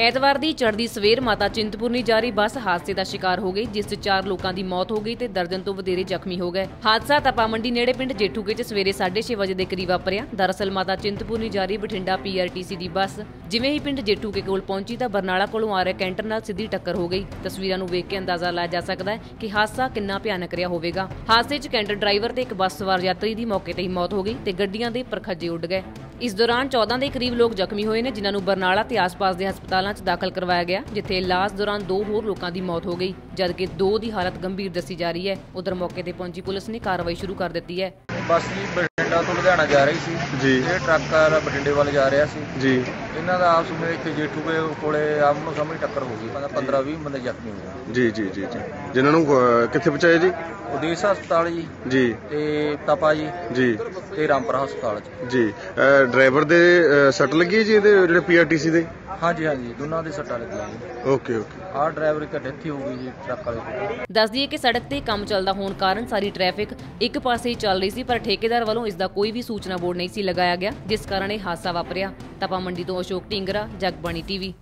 ਐਤਵਾਰ ਦੀ ਚੜ੍ਹਦੀ ਸਵੇਰ ਮਾਤਾ ਚਿੰਤਪੁਰਨੀ ਜਾ ਰਹੀ ਬੱਸ ਹਾਦਸੇ ਦਾ ਸ਼ਿਕਾਰ ਹੋ ਗਈ, ਜਿਸ 'ਚ ਚਾਰ ਲੋਕਾਂ ਦੀ ਮੌਤ ਹੋ ਗਈ ਤੇ ਦਰਜਨ ਤੋਂ ਵਧੇਰੇ ਜ਼ਖਮੀ ਹੋ ਗਏ। ਹਾਦਸਾ ਤਪਾ ਮੰਡੀ ਨੇੜੇ ਪਿੰਡ ਜੇਠੂਕੇ 'ਚ ਸਵੇਰੇ 6:30 ਵਜੇ ਦੇ ਕਰੀਬ ਵਾਪਰਿਆ। ਦਰਅਸਲ ਮਾਤਾ ਚਿੰਤਪੁਰਨੀ ਜਾ ਰਹੀ ਬਠਿੰਡਾ ਪੀਆਰਟੀਸੀ ਦੀ ਬੱਸ ਜਿਵੇਂ ਹੀ ਪਿੰਡ ਜੇਠੂਕੇ ਕੋਲ ਪਹੁੰਚੀ ਤਾਂ ਬਰਨਾਲਾ ਕੋਲੋਂ ਆ ਰਹੇ ਕੈਂਟਰ ਨਾਲ ਸਿੱਧੀ ਟੱਕਰ ਹੋ ਗਈ। ਤਸਵੀਰਾਂ ਨੂੰ ਵੇਖ ਕੇ ਅੰਦਾਜ਼ਾ ਲਾਇਆ ਜਾ ਸਕਦਾ ਹੈ ਕਿ ਹਾਦਸਾ ਕਿੰਨਾ ਭਿਆਨਕ ਰਿਹਾ ਹੋਵੇਗਾ। ਹਾਦਸੇ 'ਚ ਕੈਂਟਰ ਡਰਾਈਵਰ ਤੇ ਇੱਕ ਬੱਸ ਸਵਾਰ ਯਾਤਰੀ ਦੀ ਮੌਕੇ ਤੇ ਹੀ ਮੌਤ ਹੋ ਗਈ ਤੇ ਗੱਡੀਆਂ ਦੇ ਪਰਖੱਜੇ ਉੱਡ ਗਏ। ਇਸ ਦੌਰਾਨ 14 ਦੇ ਕਰੀਬ ਲੋਕ ਜ਼ਖਮੀ ਹੋਏ ਨੇ, ਜਿਨ੍ਹਾਂ ਨੂੰ ਬਰਨਾਲਾ ਤੇ ਆਸ-ਪਾਸ ਦੇ ਹਸਪਤਾਲਾਂ 'ਚ ਦਾਖਲ ਕਰਵਾਇਆ ਗਿਆ, ਜਿੱਥੇ ਇਲਾਜ ਦੌਰਾਨ ਦੋ ਹੋਰ ਲੋਕਾਂ ਦੀ ਮੌਤ ਹੋ ਗਈ, ਜਦਕਿ ਦੋ ਦੀ ਹਾਲਤ ਗੰਭੀਰ ਦੱਸੀ ਜਾ ਰਹੀ ਹੈ। ਉਧਰ ਮੌਕੇ ਤੇ ਪਹੁੰਚੀ ਪੁਲਿਸ ਨੇ ਕਾਰਵਾਈ ਸ਼ੁਰੂ ਕਰ ਦਿੱਤੀ ਹੈ। ਬੱਸ ਜੀ ਬਠਿੰਡਾ ਤੋਂ ਲੁਧਿਆਣਾ ਜਾ ਰਹੀ ਸੀ। ਜੀ। ਇਹ ਟਰੱਕ ਆ ਬਠਿੰਡੇ ਵੱਲ ਜਾ ਰਿਹਾ ਸੀ। ਜੀ। ਇਹਨਾਂ ਦਾ ਆਪਸ ਵਿੱਚ ਇੱਥੇ ਜੇਠੂਕੇ ਕੋਲੇ ਆਮਨੋ ਸਾਹਮਣੇ ਟੱਕਰ ਹੋ ਗਈ। 15 20 ਬੰਦੇ ਜ਼ਖਮੀ ਹੋ ਗਏ। ਜੀ ਜੀ ਜੀ ਜੀ। ਜਿਨ੍ਹਾਂ ਨੂੰ ਅਹ, ਕਿੱਥੇ ਪਹੁੰਚਾਇਆ ਜੀ? ਉਦੇਸ਼ ਹਸਪਤਾਲ ਜੀ। ਜੀ। ਤੇ ਤਪਾ ਜੀ। ਜੀ। ਤੇ ਰਾਮਪੁਰਾ ਹਸਪਤਾਲ ਚ। ਜੀ। ਡਰਾਈਵਰ ਦੇ ਅਹ, ਸੱਟ ਲੱਗੀ ਹੈ ਜੀ ਇਹਦੇ ਜਿਹੜੇ ਪੀਆਰਟੀਸੀ ਦੇ? ਹਾਂਜੀ ਹਾਂਜੀ ਦੋਨਾਂ ਦੇ ਸੱਟਾਂ ਲੱਗੀਆਂ ਜੀ। Okay okay. ਆਹ ਡਰਾਈਵਰ ਇੱਕ ਡੈਥ ਹੀ ਹੋ ਗਈ ਜੀ ਟਰੱਕ ਵਾਲੇ ਦੀ ਦੱਸ ਦਈਏ ਕਿ ਸੜਕ ਤੇ ਕੰਮ ਚੱਲਦਾ ਹੋਣ ਕਾਰਨ ਸਾਰੀ ਟ੍ਰੈਫਿਕ ਇੱਕ ਪਾਸੇ ਹੀ ਚੱਲ ਰਹੀ ਸੀ ਪਰ ਠੇਕੇਦਾਰ ਵੱਲੋਂ ਇਸ ਦਾ ਕੋਈ ਵੀ ਸੂਚਨਾ ਬੋਰਡ ਨਹੀਂ ਸੀ ਲਗਾਇਆ ਗਿਆ ਜਿਸ ਕਾਰਨ ਇਹ ਹਾਦਸਾ ਵਾਪਰਿਆ। ਤਪਾ ਮੰਡੀ ਤੋਂ ਅਸ਼ੋਕ ਢਿੰਗਰਾ ਜਗਬਾਣੀ ਟੀਵੀ।